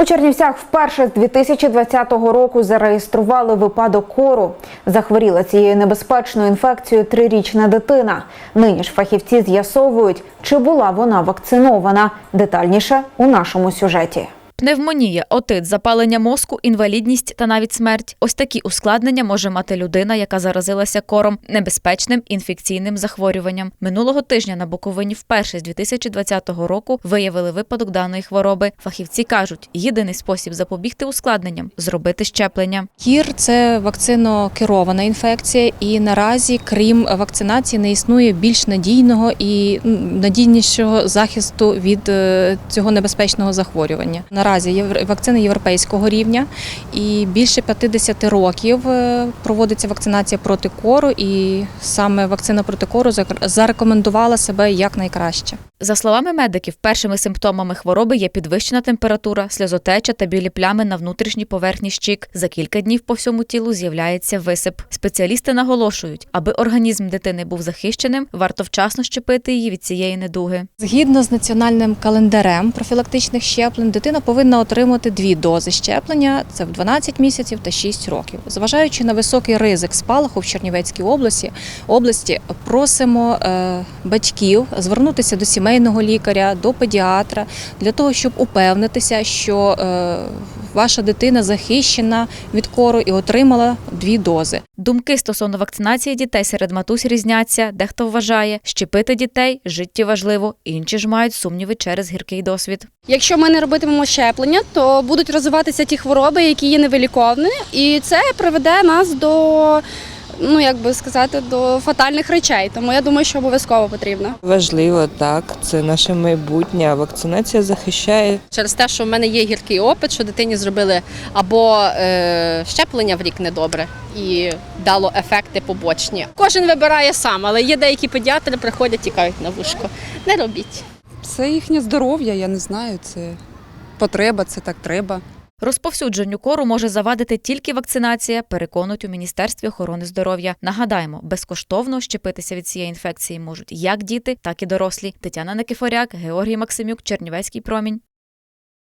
У Чернівцях вперше з 2020 року зареєстрували випадок кору. Захворіла цією небезпечною інфекцією трирічна дитина. Нині ж фахівці з'ясовують, чи була вона вакцинована. Детальніше у нашому сюжеті. Пневмонія, отит, запалення мозку, інвалідність та навіть смерть. Ось такі ускладнення може мати людина, яка заразилася кором, небезпечним інфекційним захворюванням. Минулого тижня на Буковині вперше з 2020 року виявили випадок даної хвороби. Фахівці кажуть, єдиний спосіб запобігти ускладненням зробити щеплення. Кір це вакцинокерована інфекція, і наразі, крім вакцинації, не існує більш надійного і надійнішого захисту від е, цього небезпечного захворювання. Наразі вакцини європейського рівня, і більше 50 років е, проводиться вакцинація проти кору, і саме вакцина проти кору зарекомендувала себе як найкраще. За словами медиків, першими симптомами хвороби є підвищена температура, сльозотеча та білі плями на внутрішній поверхні щік. За кілька днів по всьому тілу з'являється висип. Спеціалісти наголошують, аби організм дитини був захищеним, варто вчасно щепити її від цієї недуги. Згідно з національним календарем профілактичних щеплень, дитина повинна отримати дві дози щеплення це в 12 місяців та 6 років. Зважаючи на високий ризик спалаху в Чернівецькій області, області просимо е, батьків звернутися до сімейного лікаря, до педіатра для того, щоб упевнитися, що е, ваша дитина захищена від кору і отримала дві дози. Думки стосовно вакцинації дітей серед матусь різняться. Дехто вважає, щепити дітей житті важливо, інші ж мають сумніви через гіркий досвід. Якщо ми не робитимемо щеплення, то будуть розвиватися ті хвороби, які є невиліковні, і це приведе нас до, ну як би сказати, до фатальних речей. Тому я думаю, що обов'язково потрібно. Важливо, так, це наше майбутнє. Вакцинація захищає. через те, що в мене є гіркий опит, що дитині зробили або е, щеплення в рік недобре і дало ефекти побочні. Кожен вибирає сам, але є деякі педіатри, приходять і кажуть на вушко. Не робіть. Це їхнє здоров'я, я не знаю, це потреба, це так треба. Розповсюдженню кору може завадити тільки вакцинація, переконують у Міністерстві охорони здоров'я. Нагадаємо, безкоштовно щепитися від цієї інфекції можуть як діти, так і дорослі. Тетяна Никифоряк, Георгій Максимюк, Чернівецький промінь.